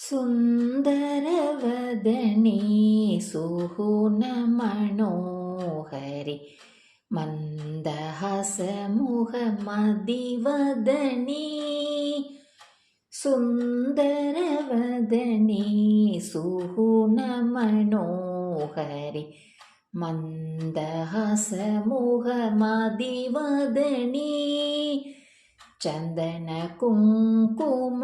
സുന്ദരവദനേ സുഹൂണമണോഹരി മന്ദഹസമുഖമതിവദനേ സുന്ദരവദനേ സുഹൂണമണോഹരി മന്ദഹസമുഖമതിവദനേ ചന്ദന കുങ്കുമ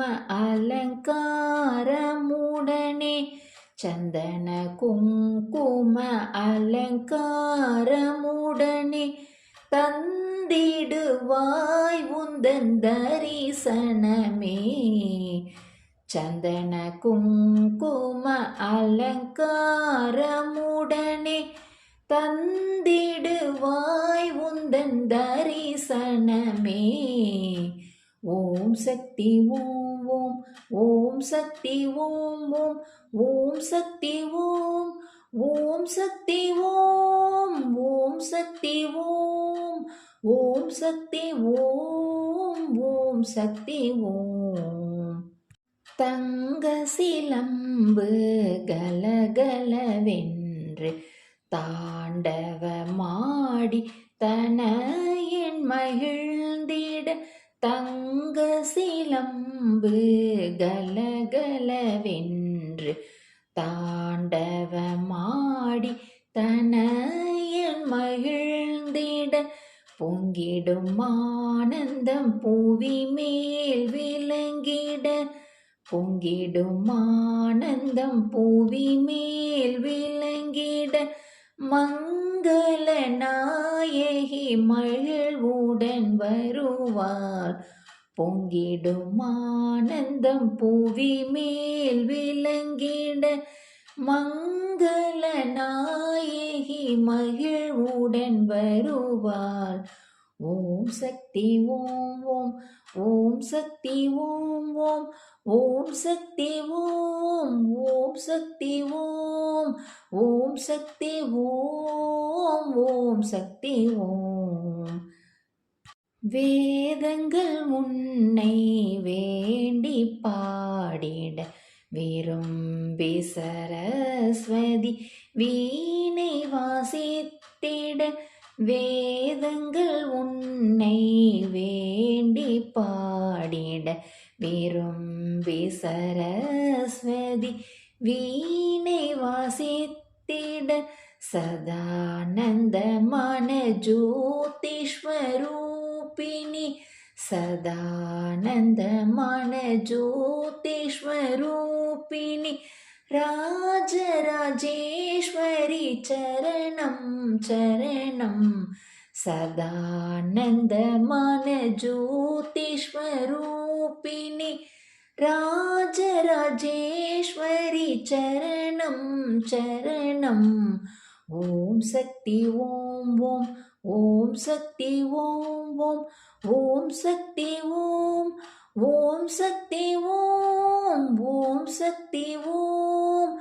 அலங்காரமுடனே சந்தன குங்கும அலங்காரமுடனே தந்திடுவாய் உந்தன் தரிசனமே. சந்தன குங்கும அலங்காரமுடனே தந்த ஓம் சக்தி ஓம் ஓம். ஓம் சக்தி ஓம் ஓம். ஓம் சக்தி ஓம். ஓம் சக்தி ஓம். ஓம் சக்தி ஓம். ஓம் சக்தி ஓம். ஓம் சக்தி ஓம். தங்க சிலம்பு கலகலவென்று தாண்டவமாடி என் மகிழ்ந்திட தங்க சிலம்பு கலகலவென்று தாண்டவமாடி தனையன் மகிழ்ந்திட பொங்கிடும் ஆனந்தம் புவி மேல் விளங்கிட பொங்கிடும் ஆனந்தம் புவி மேல் விளங்கிட மங்கள நாயகி மகிழ்வுடன் வருவார் பொங்கிடும் ஆனந்தம் புவி மேல் விளங்கிட மங்கள நாயகி மகிழ்வுடன் வருவாள். ஓம் சக்தி ஓம் ஓம். ஓம் சக்தி ஓம் ஓம். ஓம் சக்தி ஓம். ஓம் சக்தி ஓம். ஓம் சக்தி ஓம். ஓம் சக்தி ஓம். வேதங்கள் உன்னை வேண்டி பாடிட விரும்பி சரஸ்வதி வீணை வாசித்திட வேதங்கள் உன்னை வேண்டி பாடிட விரும்பி சரஸ்வதி வீணை வாசித்திட சதானந்த மன ஜோதிஷ்வரூபிணி சதானந்த மன ஜோதிஷ்வரூபிணி ராஜராஜேஸ்வரி சரணம் சரணம். சதானந்தமான ஜோதிஷ்வரூபிணி ராஜராஜேஸ்வரி சரணம் சரணம். ஓம் சக்தி ஓம் ஓம். ஓம் சக்தி ஓம் ஓம். ஓம் சக்தி ஓம். ஓம் சக்தி ஓம். ஓம் சக்தி ஓம்.